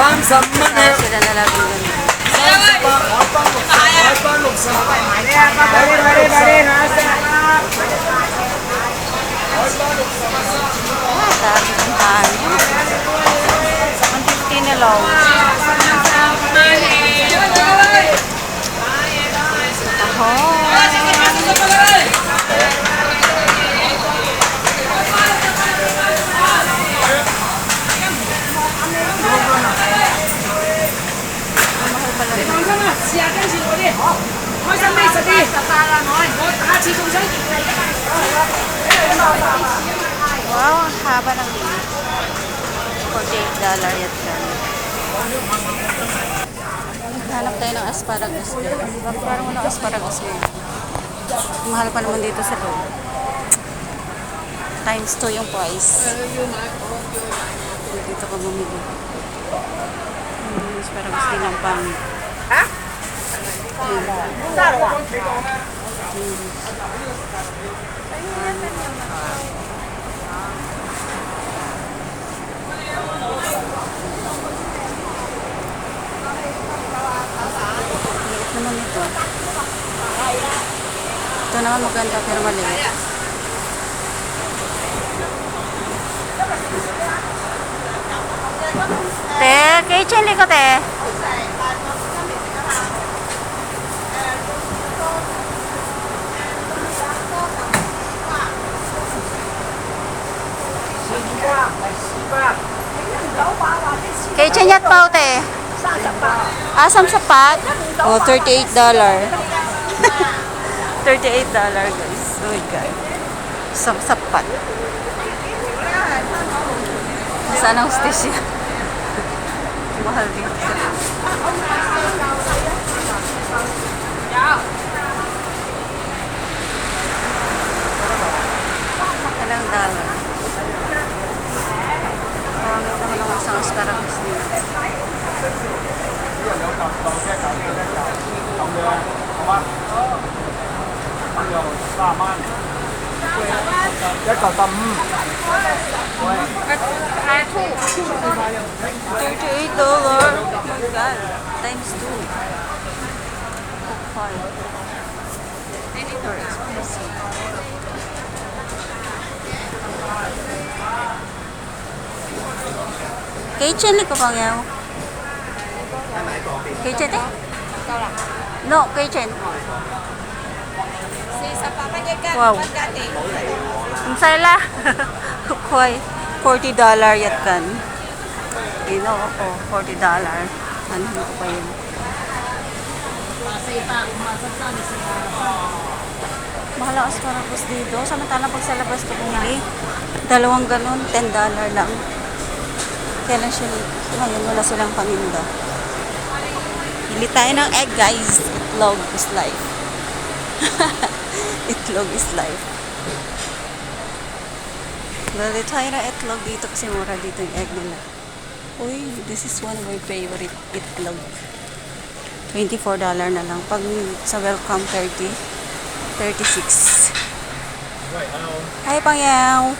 ร้างสำนักเองไปเลยไปเลยไปเลยนะ 住我啲，开心啲食啲。我下次仲想见你。 Wow, ang haba ng liit. 48 dollar yan dyan. Hanap tayo ng asparagus dyan. Parang mo ng asparagus mo. Mahal pa naman dito sa loob. Times 2 yung price. Dito ka bumili. Hmm, asparagus din ang pang. Ito naman maganda pero maliit. Te, kay chili ko te. Chinyat pa te. Asam sapat? Oh, 38 dollar. 38 dollar guys. Oh my god. Sam sapat. Sana hostesya. Mahal dito sa Ilang dollar? Pangit naman ang isang asparagus nila. 一嚿十五。 $38 dollar. Oh my god. Times 2. Five. Very expensive. Kitchen ni ko bang yaw? Kitchen eh? No, kitchen. Wow. Ang sala. 40 dollar yat kan. Ino ako, 40 dollar. Ano ko pa yun? Mahal ang asparagus dito. Samantalang pag sa labas ko bumili, dalawang ganun, 10 dollar lang. Kaya lang siya, ngayon wala silang paninda. Bili tayo ng egg guys. Itlog is life. itlog is life. Bili tayo ng itlog dito kasi mura dito yung egg nila. Uy, this is one of my favorite itlog. $24 na lang. Pag sa welcome 30, 36. Hi, Pangyaw!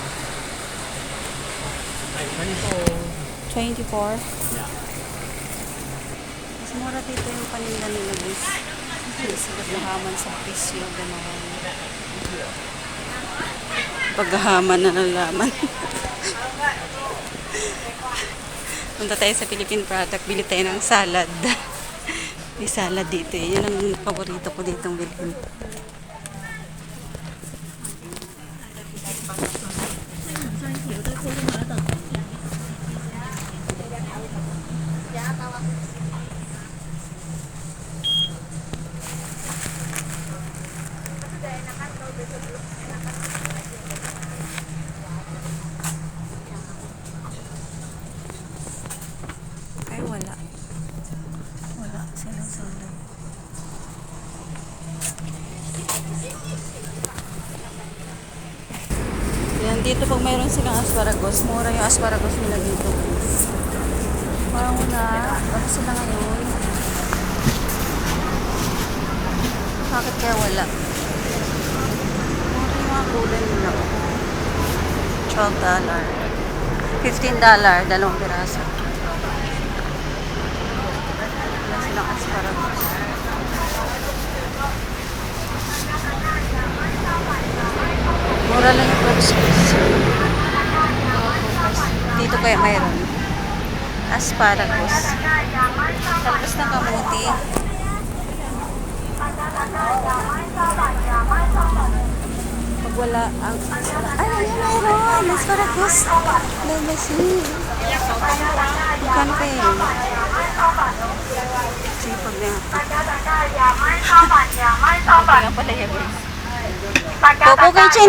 24. Mas mura dito yung paninda nila guys. Sila nahaman sa pisyo, gano'n. Paghahaman na nalaman. Punta tayo sa Philippine product, bili tayo ng salad. May salad dito eh. Yan ang paborito ko ditong bilhin. Dito pag mayroon silang asparagus, mura yung asparagus nila dito. Parang wala. Bakit sila ngayon? Bakit kaya wala? Mura yung mga gulay nila. 12 dollar. 15 dollar, dalawang piraso. silang asparagus. Mura lang yung produce guys. Dito kaya mayroon. Asparagus. Talbos ng kamuti. Pag wala ang... Ay, ayun mayroon! Asparagus! Lamasi. Magkano kaya yun? Sige, pag na. Kaya pala yan guys. Popo kay Chen,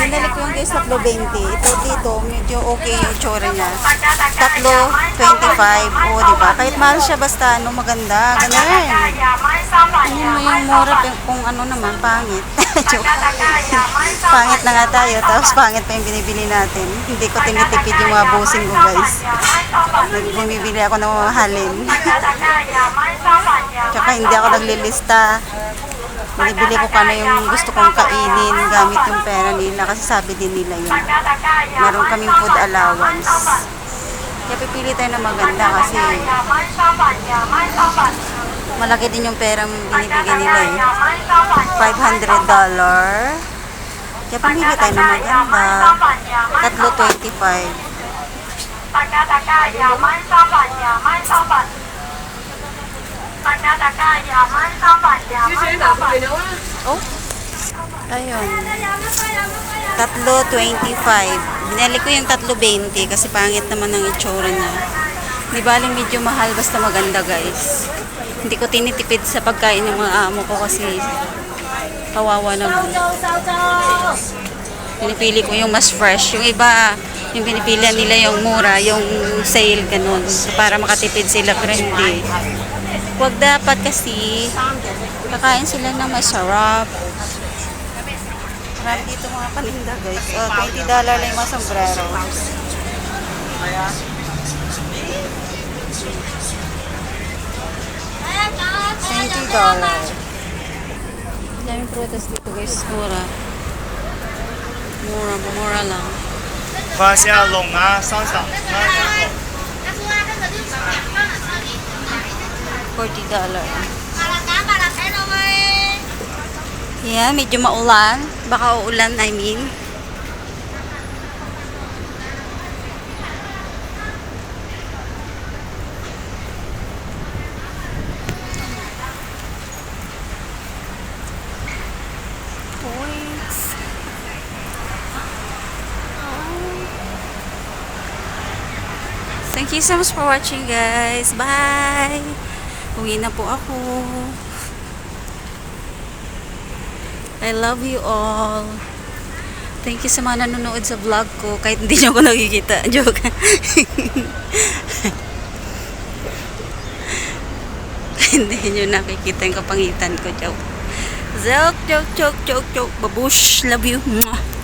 Binalik ko yung guys, tatlo 20. Ito dito, medyo okay yung tsura niya. Tatlo 25. O, di ba? Kahit mahal siya, basta ano, maganda. Ganun. Ano mo yung mura kung ano naman, pangit. Joke. pangit na nga tayo, tapos pangit pa yung binibili natin. Hindi ko tinitipid yung mga bossing ko guys. Bumibili ako ng mga halin. Tsaka hindi ako naglilista. Binibili ko kano yung gusto kong kainin gamit yung pera nila kasi sabi din nila yun. Meron kaming food allowance. Kaya pipili tayo na maganda kasi malaki din yung perang binibigyan nila eh. $500. Kaya pumili tayo na maganda. Tatlo 25. Oh. Ayun. Tatlo 25. Binili ko yung tatlo 20 kasi pangit naman ang itsura niya. Di baling medyo mahal basta maganda guys. Hindi ko tinitipid sa pagkain ng mga amo ko kasi kawawa naman. Pinipili ko yung mas fresh. Yung iba, yung pinipili nila yung mura, yung sale, ganun. So, para makatipid sila, pero hindi. Wag dapat kasi kakain sila ng masarap. Marami dito mga paninda guys. Oh, $20 lang yung mga sombrero. $20. Daming prutas dito guys. Mura. Mura, mura lang. Fasya long ah, sounds lang. $40. Yeah, medyo maulan. Baka uulan, I mean. Thank you so much for watching guys. Bye! Uwi na po ako. I love you all. Thank you sa mga nanonood sa vlog ko kahit hindi nyo ako nakikita. Joke. hindi nyo nakikita yung kapangitan ko. Joke. Joke, joke, joke, joke, joke. Babush. Love you. Mwah.